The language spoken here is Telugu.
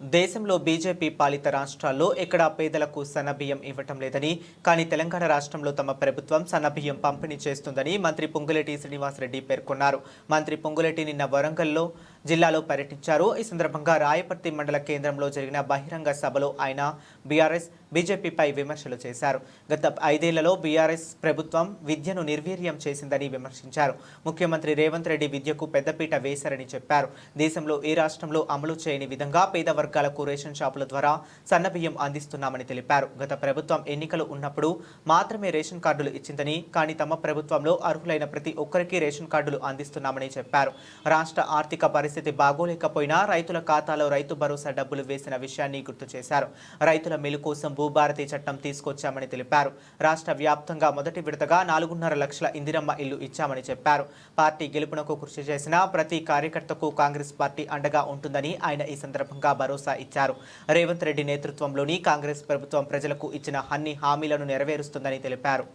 దేశంలో బీజేపీ పాలిత రాష్ట్రాల్లో ఎక్కడా పేదలకు సన్నబియ్యం ఇవ్వటం లేదని కానీ తెలంగాణ రాష్ట్రంలో తమ ప్రభుత్వం సన్నబియ్యం పంపిణీ చేస్తుందని మంత్రి పొంగులేటి శ్రీనివాసరెడ్డి పేర్కొన్నారు. మంత్రి పొంగులేటి నిన్న వరంగల్లో జిల్లాలో పర్యటించారు. ఈ సందర్భంగా రాయపర్తి మండల కేంద్రంలో జరిగిన బహిరంగ సభలో ఆయన బీఆర్ఎస్ బీజేపీపై విమర్శలు చేశారు. గత ఐదేళ్ళలో బీఆర్ఎస్ ప్రభుత్వం విద్యను నిర్వీర్యం చేసిందని విమర్శించారు. ముఖ్యమంత్రి రేవంత్ రెడ్డి విద్యకు పెద్దపీట వేశారని చెప్పారు. దేశంలో ఏ రాష్ట్రంలో అమలు చేయని విధంగా పేద వర్గాలకు రేషన్ షాపుల ద్వారా సన్నబియ్యం అందిస్తున్నామని తెలిపారు. గత ప్రభుత్వం ఎన్నికలు ఉన్నప్పుడు మాత్రమే రేషన్ కార్డులు ఇచ్చిందని కానీ తమ ప్రభుత్వంలో అర్హులైన ప్రతి ఒక్కరికి రేషన్ కార్డులు అందిస్తున్నామని చెప్పారు. రాష్ట్ర ఆర్థిక పరిస్థితి బాగోలేకపోయినా రైతుల ఖాతాలో రైతు భరోసా డబ్బులు వేసిన విషయాన్ని గుర్తు చేశారు. రైతుల మేలు కోసం భూభారతి చట్టం తీసుకొచ్చామని తెలిపారు. రాష్ట్ర వ్యాప్తంగా మొదటి విడతగా నాలుగున్నర లక్షల ఇందిరమ్మ ఇల్లు ఇచ్చామని చెప్పారు. పార్టీ గెలుపునకు కృషి చేసిన ప్రతి కార్యకర్తకు కాంగ్రెస్ పార్టీ అండగా ఉంటుందని ఆయన ఈ సందర్భంగా భరోసా ఇచ్చారు. రేవంత్ రెడ్డి నేతృత్వంలోని కాంగ్రెస్ ప్రభుత్వం ప్రజలకు ఇచ్చిన అన్ని హామీలను నెరవేరుస్తుందని తెలిపారు.